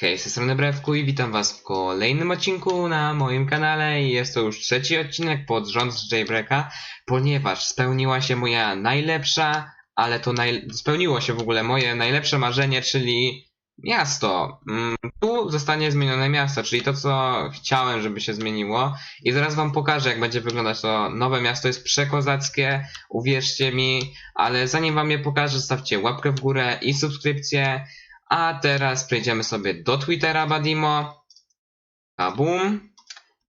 Hej, z tej strony Brewku i witam was w kolejnym odcinku na moim kanale. I jest to już trzeci odcinek pod rząd z Jaybreaka, ponieważ spełniła się moja najlepsza, ale to naj... spełniło się w ogóle moje najlepsze marzenie, czyli miasto. Mm, tu zostanie zmienione miasto, czyli to co chciałem, żeby się zmieniło. I zaraz wam pokażę jak będzie wyglądać to nowe miasto, jest przekozackie, uwierzcie mi, ale zanim wam je pokażę, zostawcie łapkę w górę i subskrypcję, a teraz przejdziemy sobie do Twittera Badimo. Kabum.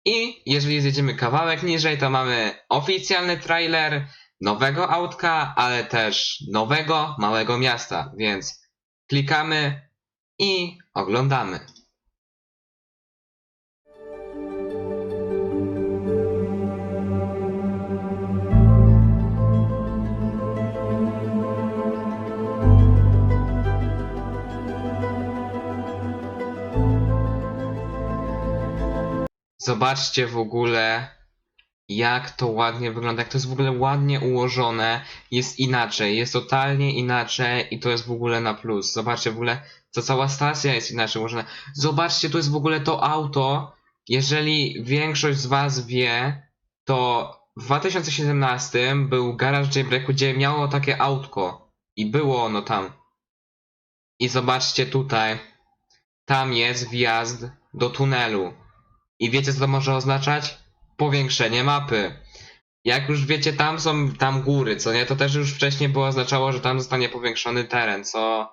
I jeżeli zjedziemy kawałek niżej, to mamy oficjalny trailer nowego autka, ale też nowego małego miasta. Więc klikamy i oglądamy. Zobaczcie w ogóle, jak to ładnie wygląda, jak to jest w ogóle ładnie ułożone. Jest inaczej, jest totalnie inaczej i to jest w ogóle na plus. Zobaczcie w ogóle, to cała stacja jest inaczej ułożona. Zobaczcie, to jest w ogóle to auto. Jeżeli większość z Was wie, to w 2017 był garaż Jaybreaku, gdzie miało takie autko. I było ono tam. I zobaczcie tutaj. Tam jest wjazd do tunelu. I wiecie co to może oznaczać? Powiększenie mapy. Jak już wiecie, tam są tam góry, co nie? To też już wcześniej było oznaczało, że tam zostanie powiększony teren, co...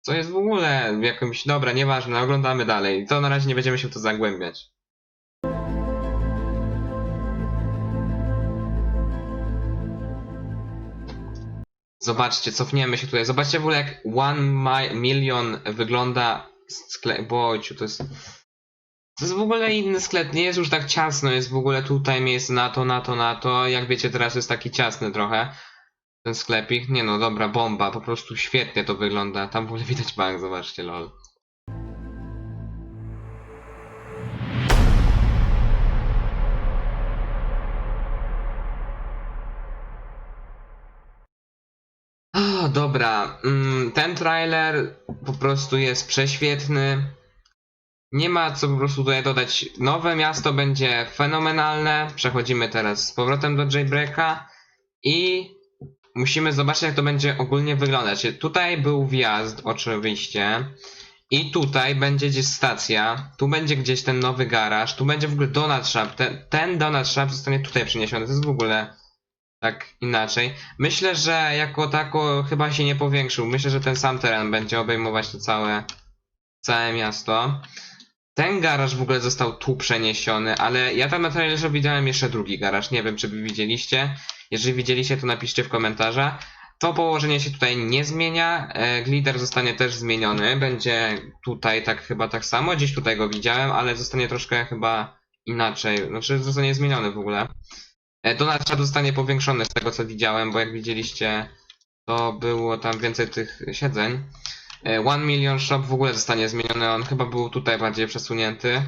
Co jest w ogóle jakimś... Dobra, nieważne, oglądamy dalej. To na razie nie będziemy się w to zagłębiać. Zobaczcie, cofniemy się tutaj. Zobaczcie w ogóle jak One mi Million wygląda sklep. Bojciu, to jest... To jest w ogóle inny sklep, nie jest już tak ciasno, jest w ogóle tutaj miejsce na to, na to, na to. Jak wiecie, teraz jest taki ciasny trochę. Ten sklepik. Nie no, dobra, bomba, po prostu świetnie to wygląda. Tam w ogóle widać bank, zobaczcie, lol. O, dobra, mm, ten trailer po prostu jest prześwietny. Nie ma co po prostu tutaj dodać. Nowe miasto będzie fenomenalne. Przechodzimy teraz z powrotem do Jaybreaka i musimy zobaczyć jak to będzie ogólnie wyglądać. Tutaj był wjazd oczywiście i tutaj będzie gdzieś stacja, tu będzie gdzieś ten nowy garaż, tu będzie w ogóle Donald Shop. Ten, ten Donald Shop zostanie tutaj przeniesiony. To jest w ogóle tak inaczej. Myślę, że jako tako chyba się nie powiększył. Myślę, że ten sam teren będzie obejmować to całe, całe miasto. Ten garaż w ogóle został tu przeniesiony, ale ja tam na trailerze widziałem jeszcze drugi garaż. Nie wiem, czy wy widzieliście. Jeżeli widzieliście, to napiszcie w komentarzach. To położenie się tutaj nie zmienia. E, glider zostanie też zmieniony. Będzie tutaj tak chyba tak samo. Gdzieś tutaj go widziałem, ale zostanie troszkę chyba inaczej. Znaczy zostanie zmieniony w ogóle. E, Trump zostanie powiększony z tego co widziałem, bo jak widzieliście, to było tam więcej tych siedzeń. E, One Million Shop w ogóle zostanie zmieniony, on chyba był tutaj bardziej przesunięty.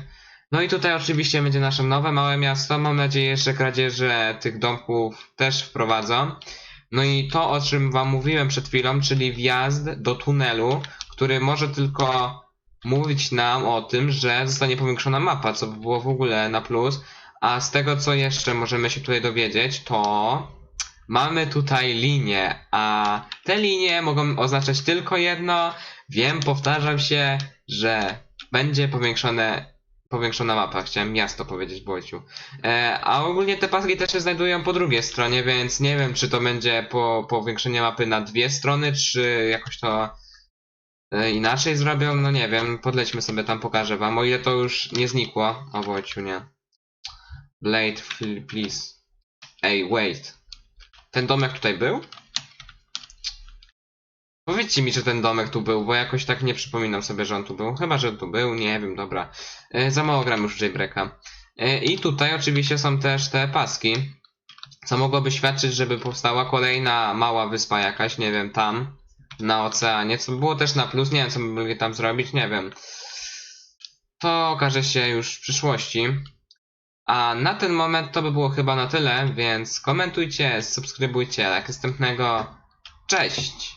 No i tutaj oczywiście będzie nasze nowe małe miasto. Mam nadzieję, że kradzieże tych domków też wprowadzą. No i to, o czym wam mówiłem przed chwilą, czyli wjazd do tunelu, który może tylko mówić nam o tym, że zostanie powiększona mapa, co by było w ogóle na plus. A z tego, co jeszcze możemy się tutaj dowiedzieć, to mamy tutaj linie, a te linie mogą oznaczać tylko jedno. Wiem, powtarzam się, że będzie powiększone, powiększona mapa. Chciałem miasto powiedzieć, Bojciu. E, a ogólnie te paski też się znajdują po drugiej stronie, więc nie wiem, czy to będzie po, powiększenie mapy na dwie strony, czy jakoś to e, inaczej zrobią. No nie wiem, podlećmy sobie tam, pokażę wam. O ile to już nie znikło. O, Bojciu, nie. Blade, please. Ej, wait. Ten domek tutaj był? Powiedzcie mi, czy ten domek tu był, bo jakoś tak nie przypominam sobie, że on tu był. Chyba, że tu był, nie wiem, dobra. E, za mało gram już w Jaybreaka. E, I tutaj oczywiście są też te paski, co mogłoby świadczyć, żeby powstała kolejna mała wyspa jakaś, nie wiem, tam, na oceanie, co by było też na plus, nie wiem, co by mogli tam zrobić, nie wiem. To okaże się już w przyszłości. A na ten moment to by było chyba na tyle, więc komentujcie, subskrybujcie, jak następnego. Cześć!